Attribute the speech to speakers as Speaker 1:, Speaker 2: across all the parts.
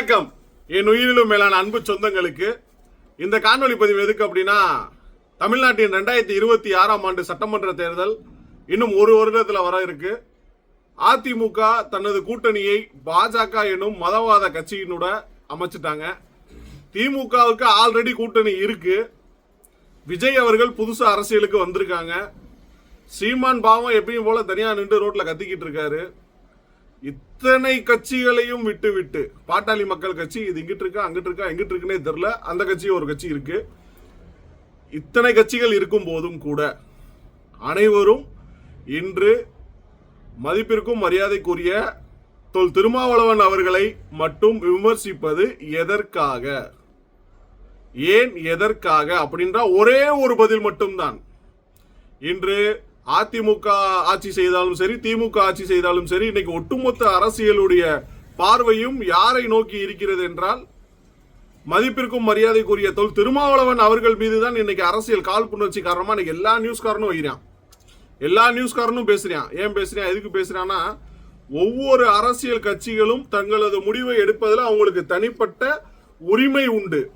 Speaker 1: வணக்கம். என் உயிரிலும் மேலான அன்பு சொந்தங்களுக்கு இந்த காணொலி பதிவு எதுக்கு அப்படின்னா தமிழ்நாட்டின் ரெண்டாயிரத்தி இருபத்தி ஆறாம் ஆண்டு சட்டமன்ற தேர்தல் இன்னும் ஒரு வருடத்தில் வர இருக்கு. அதிமுக தனது கூட்டணியை பாஜக எனும் மதவாத கட்சியினோட அமைச்சிட்டாங்க. திமுகவுக்கு ஆல்ரெடி கூட்டணி இருக்கு. விஜய் அவர்கள் புதுசு அரசியலுக்கு வந்திருக்காங்க. சீமான் பாவம் எப்பயும் போல தனியாக நின்று ரோட்டில் கத்திக்கிட்டு இருக்காரு. இத்தனை கட்சிகளையும் விட்டு விட்டு பாட்டாளி மக்கள் கட்சி இது இங்கிட்டு இருக்கா அங்கிட்டு இருக்கா எங்கிட்டு இருக்குன்னே தெரில அந்த கட்சியும் ஒரு கட்சி இருக்கு. இத்தனை கட்சிகள் இருக்கும் போதும் கூட அனைவரும் இன்று மதிப்பிற்கும் மரியாதைக்குரிய தொல் திருமாவளவன் அவர்களை மட்டும் விமர்சிப்பது எதற்காக? ஏன் எதற்காக? அப்படின்ற ஒரே ஒரு பதில் மட்டும்தான். இன்று அதிமுக ஆட்சி செய்தாலும் சரி திமுக ஆட்சி செய்தாலும் சரி இன்னைக்கு ஒட்டுமொத்த அரசியலுடைய பார்வையும் யாரை நோக்கி இருக்கிறது என்றால் மதிப்பிற்கும் மரியாதைக்குரிய தொல் திருமாவளவன் அவர்கள் மீது தான் இன்னைக்கு அரசியல் கால் புணர்ச்சி காரணமா இன்னைக்கு எல்லா நியூஸ்காரனும் வைக்கிறான். எல்லா நியூஸ்காரனும் பேசுறான். ஏன் பேசுறான்? எதுக்கு பேசுறான்னா ஒவ்வொரு அரசியல் கட்சிகளும் தங்களது முடிவை எடுப்பதில் அவங்களுக்கு தனிப்பட்ட உரிமை உண்டு.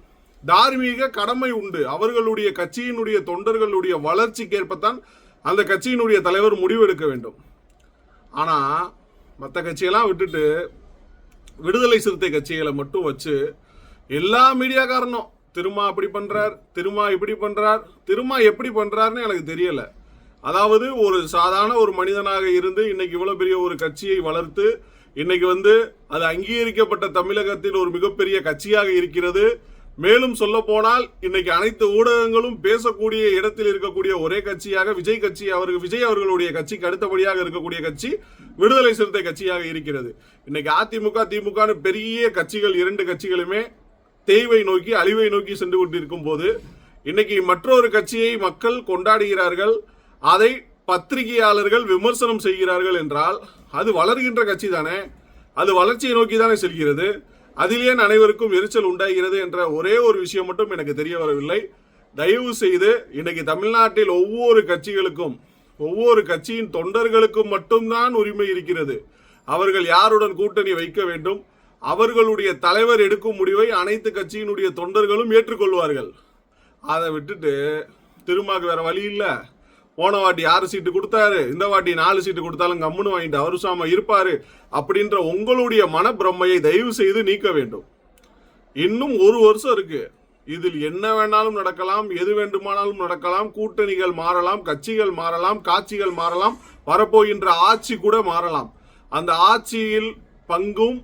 Speaker 1: தார்மீக கடமை உண்டு. அவர்களுடைய கட்சியினுடைய தொண்டர்களுடைய வளர்ச்சிக்கேற்பத்தான் அந்த கட்சியினுடைய தலைவர் முடிவெடுக்க வேண்டும். ஆனால் மற்ற கட்சியெல்லாம் விட்டுட்டு விடுதலை சிறுத்தை கட்சிகளை மட்டும் வச்சு எல்லா மீடியாக்காரனும் திருமா அப்படி பண்ணுறார் திருமா இப்படி பண்ணுறார் திருமா எப்படி பண்ணுறாருன்னு எனக்கு தெரியலை. அதாவது ஒரு சாதாரண ஒரு மனிதனாக இருந்து இன்னைக்கு இவ்வளோ பெரிய ஒரு கட்சியை வளர்த்து இன்னைக்கு வந்து அது அங்கீகரிக்கப்பட்ட தமிழகத்தில் ஒரு மிகப்பெரிய கட்சியாக இருக்கிறது. மேலும் சொல்ல போனால் இன்னைக்கு அனைத்து ஊடகங்களும் பேசக்கூடிய இடத்தில் இருக்கக்கூடிய ஒரே கட்சியாக விஜய் கட்சி அவர்கள் விஜய் அவர்களுடைய கட்சிக்கு அடுத்தபடியாக இருக்கக்கூடிய கட்சி விடுதலை சிறுத்தை கட்சியாக இருக்கிறது. இன்னைக்கு அதிமுக திமுகனு பெரிய கட்சிகள் இரண்டு கட்சிகளுமே தேய்வை நோக்கி அழிவை நோக்கி சென்று கொண்டிருக்கும் போது இன்னைக்கு மற்றொரு கட்சியை மக்கள் கொண்டாடுகிறார்கள். அதை பத்திரிகையாளர்கள் விமர்சனம் செய்கிறார்கள் என்றால் அது வளர்கின்ற கட்சி தானே? அது வளர்ச்சியை நோக்கி தானே செல்கிறது? அதில் ஏன் அனைவருக்கும் எரிச்சல் உண்டாகிறது என்ற ஒரே ஒரு விஷயம் மட்டும் எனக்கு தெரிய வரவில்லை. தயவு செய்து இன்னைக்கு தமிழ்நாட்டில் ஒவ்வொரு கட்சிகளுக்கும் ஒவ்வொரு கட்சியின் தொண்டர்களுக்கும் மட்டும்தான் உரிமை இருக்கிறது. அவர்கள் யாருடன் கூட்டணி வைக்க வேண்டும்? அவர்களுடைய தலைவர் எடுக்கும் முடிவை அனைத்து கட்சியினுடைய தொண்டர்களும் ஏற்றுக்கொள்வார்கள். அதை விட்டுட்டு திருமாக்கு வேற வழி இல்லை. போன வாட்டி ஆறு சீட்டு கொடுத்தாரு. இந்த வாட்டி நாலு சீட்டு கொடுத்தாலும் கம்முன்னு வாங்கிட்டு அவரு சாம இருப்பாரு அப்படின்ற உங்களுடைய மனப்பிரமையை தயவு செய்து நீக்க வேண்டும். இன்னும் ஒரு வருஷம் இருக்கு. இதில் என்ன வேணாலும் நடக்கலாம் எது வேண்டுமானாலும் நடக்கலாம் கூட்டணிகள் மாறலாம் கட்சிகள் மாறலாம் காட்சிகள் மாறலாம் வரப்போகின்ற ஆட்சி கூட மாறலாம். அந்த ஆட்சியில் பங்கும்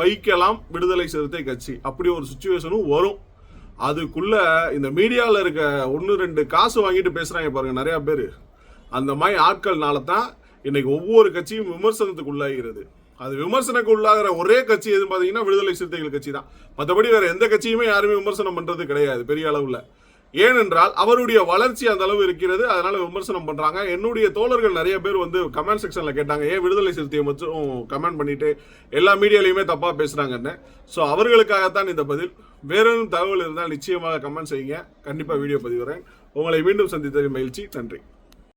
Speaker 1: வைக்கலாம் விடுதலை சிறுத்தை கட்சி. அப்படி ஒரு சுச்சுவேஷனும் வரும். அதுக்குள்ள இந்த மீடியாவில் இருக்க ஒன்று ரெண்டு காசு வாங்கிட்டு பேசுகிறாங்க பாருங்க நிறையா பேர். அந்த மாதிரி ஆட்கள்னால தான் இன்னைக்கு ஒவ்வொரு கட்சியும் விமர்சனத்துக்கு உள்ளாகிறது. அது விமர்சனக்கு உள்ளாகிற ஒரே கட்சி எதுன்னு பார்த்தீங்கன்னா விடுதலை சிறுத்தைகள் கட்சி தான். மற்றபடி வேற எந்த கட்சியுமே யாருமே விமர்சனம் பண்ணுறது கிடையாது பெரிய அளவில். ஏனென்றால் அவருடைய வளர்ச்சி அந்த அளவு இருக்கிறது அதனால விமர்சனம் பண்றாங்க. என்னுடைய தோழர்கள் நிறைய பேர் வந்து கமெண்ட் செக்ஷன்ல கேட்டாங்க ஏன் விடுதலை சிறுத்தையை மட்டும் கமெண்ட் பண்ணிட்டு எல்லா மீடியாலையுமே தப்பா பேசுறாங்கன்னு? ஸோ அவர்களுக்காகத்தான் இந்த பதில். வேற தகவல் இருந்தால் நிச்சயமாக கமெண்ட் செய்யுங்க. கண்டிப்பாக வீடியோ பதிவுறேன் உங்களை மீண்டும் சந்தித்தது மகிழ்ச்சி. நன்றி.